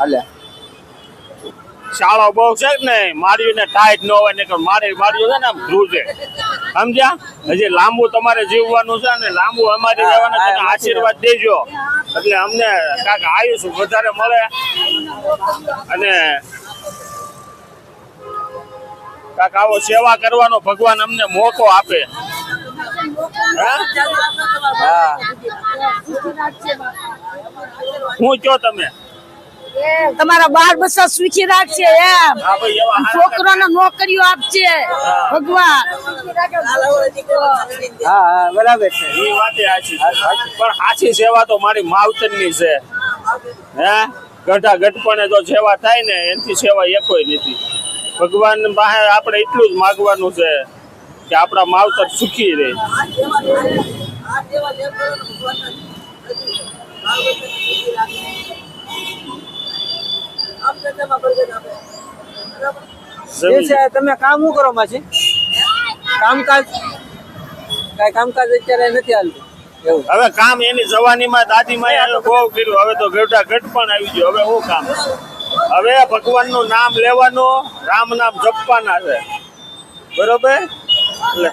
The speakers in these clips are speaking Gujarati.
હાલે. શાળો બહુ છે ને માર્યું ને ટાઈટ ન હોય ને મારી માર્યું છે ને આમ ધ્રુજે. સમજ્યા? હજી લાંબુ તમારે જીવવાનું છે ને લાંબુ અમારી રહેવાનું છે આશીર્વાદ દેજો. એટલે અમને કાંક આયુષ વધારે મળે. અને કાંક આવો સેવા કરવાનો ભગવાન અમને મોકો આપે. હા? હા. હું કયો તમે? તમારા બાર બચ્ચા સુખી રાખશે એમ. હા ભાઈ છોકરાને નોકરીઓ આપશે. ભગવાન. હા હા બરાબર છે. એ વાતે સાચી પણ સાચી સેવા તો મારી માવતરની છે. હે? ગઢા ગઢપણે જો સેવા થાય ને એનાથી સેવા એકોય નથી. ભગવાન પાસે આપણે એટલું જ માગવાનું છે કે આપણા માવતર સુખી રહે. તમે કામ શું કરો માસી? કામકાજ? કઈ કામકાજ અત્યારે નથી હાલતું? એવું. હવે કામ એની જવાનીમાં દાદીમાં બહુ કર્યું. હવે તો ગઢા પણ આવી ગયો. હવે શું કામ? હવે ભગવાનનું નામ લેવાનું રામ નામ જપવાના છે. બરોબર? એટલે.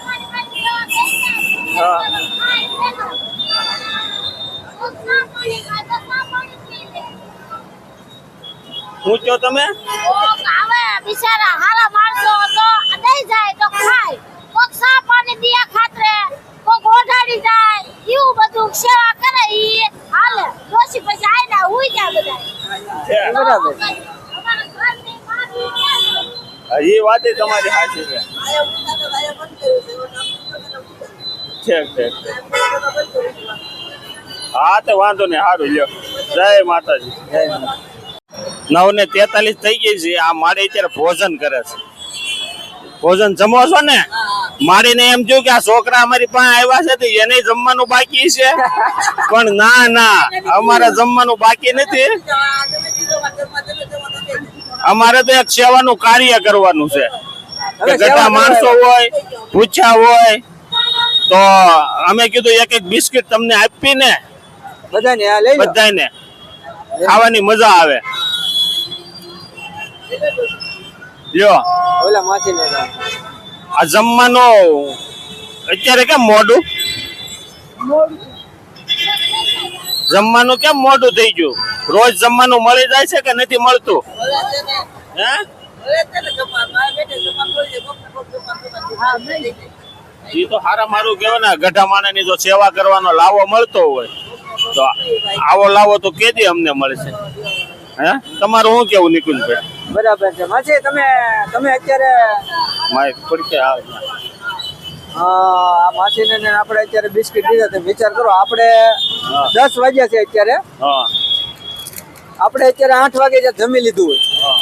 હા. હું કયો તમે? આવે બિચારા હારા માણસો તો દઈ જાય તો ખાય. કોક સા પાણી દિયા ખાતરે કોક ઓઢાડી જાય. એવું બધું સેવા કરે ઈ. હાલે દોશી પછી આઈને હુઈ જાય બધા બરાબર. એ વાત તમારી સાચી છે. ઠીક ઠીક ઠીક. હા તો વાંધો નહીં સારું લ્યો. જય માતાજી. જય માતા. નવ ને તેતાલીસ થઈ ગઈ છે. આ મારે અત્યારે ભોજન કરે છે. ભોજન જમો છો ને? મારીને એમ થયું કે આ છોકરા અમારી પાસે આવ્યા છે તો એને જમવાનું બાકી છે. પણ ના ના અમારે જમવાનું બાકી નથી. અમારે તો એક સેવાનું કાર્ય કરવાનું છે. ગઢા માણસો હોય પૂછ્યા હોય તો અમે કીધું એક એક બિસ્કિટ તમને આપીને બધાને બધાને ખાવાની મજા આવે. લ્યો. ઓલા માસી ને આ જમવાનું અત્યારે કેમ મોડું? જમવાનું કેમ મોડું થઈ ગયું? રોજ જમવાનું મળી જાય છે કે નથી મળતું? હે? એ તો હારા મારું કહેવાય ને ગઢા માણસની જો સેવા કરવાનો લાવો મળતો હોય તો આવો લાવો તો કેદી અમને મળશે? હે? તમારું શું કેવું નિકુંજભાઈ? બરાબર છે. માસી તમે તમે અત્યારે મારી પડકે આવે હા આ માસીને ને આપણે અત્યારે બિસ્કિટ દીધા તમે વિચાર કરો આપણે દસ વાગ્યા છે અત્યારે. હા. આપણે અત્યારે આઠ વાગે જે જમી લીધું હોય.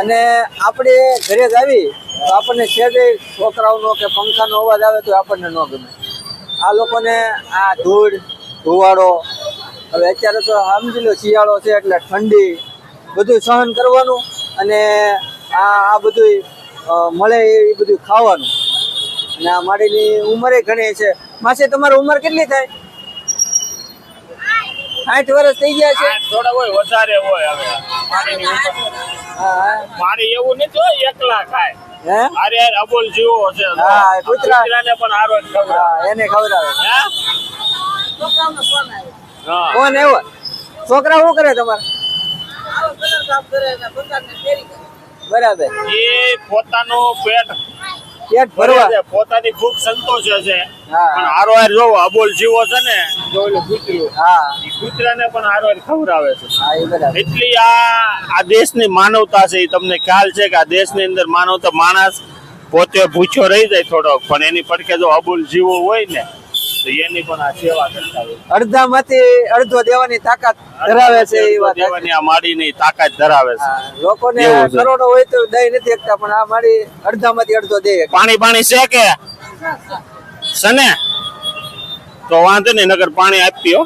અને આપણે ઘરે જ આવી તો આપણને છેડે છોકરાઓનો કે પંખાનો અવાજ આવે તો આપણને ન ગમે. આ લોકોને આ ધૂળ ધુવાડો હવે અત્યારે તો સમજી લો શિયાળો છે એટલે ઠંડી બધું સહન કરવાનું. અને આ આ બધું મળે એ બધું ખાવાનું. અને આ મારીની ઉંમરે ઘણી છે. માસે તમારી ઉંમર કેટલી થાય? સાઠ વર્ષ થઈ ગયા છે. થોડા હોય વધારે હોય હવે. મારી એવું નથી હોય એકલા ખાય. હે? અરે યાર અબોલ જીવો છે. હા, કૂતરાને પણ હારો ખવડાવે. એને ખવડાવે. હે? હા. કોણ એવો છોકરા શું કરે તમારે? બરાબર. એ પોતાનું પેટ પેટ ભરવા. છે પોતાની ભૂખ સંતોષે છે. પણ હારો હાર જોવો અબોલ જીવો છે ને જોઈ ઓલું કૂતરું. હા. એ કૂતરાને પણ હારો હાર ખવડાવે છે. હા એ બરાબર. એટલી આ આ દેશની માનવતા છે એ તમને ખ્યાલ છે કે આ દેશની અંદર માનવતા માણસ પોતે ભૂખ્યો રહી જાય થોડોક પણ એની પડકે જો અબુલ જીવો હોય ને એની પણ આ સેવા કરતા હોય. અડધા અડધો દેવાની તાકાત ધરાવે છે એ વાત દેવાની આ માડીની તાકાત ધરાવે છે. લોકોને કરોડો હોય તો દઈ નથી શકતા પણ આ મારી અડધા અડધો દે પાણી પાણી છે કે? સને તો વાંધો નહીં નગર પાણી આપતી હો.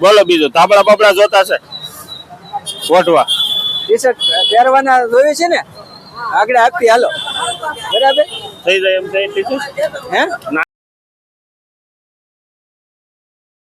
બોલો બીજું તાબડા બાબડા જોતા છે? ગોઠવા. ટી શર્ટ પહેરવાના જોયું છે ને? આગળ આપી હાલો. બરાબર? થઈ જાય એમ થઈ ટીચર હે? ના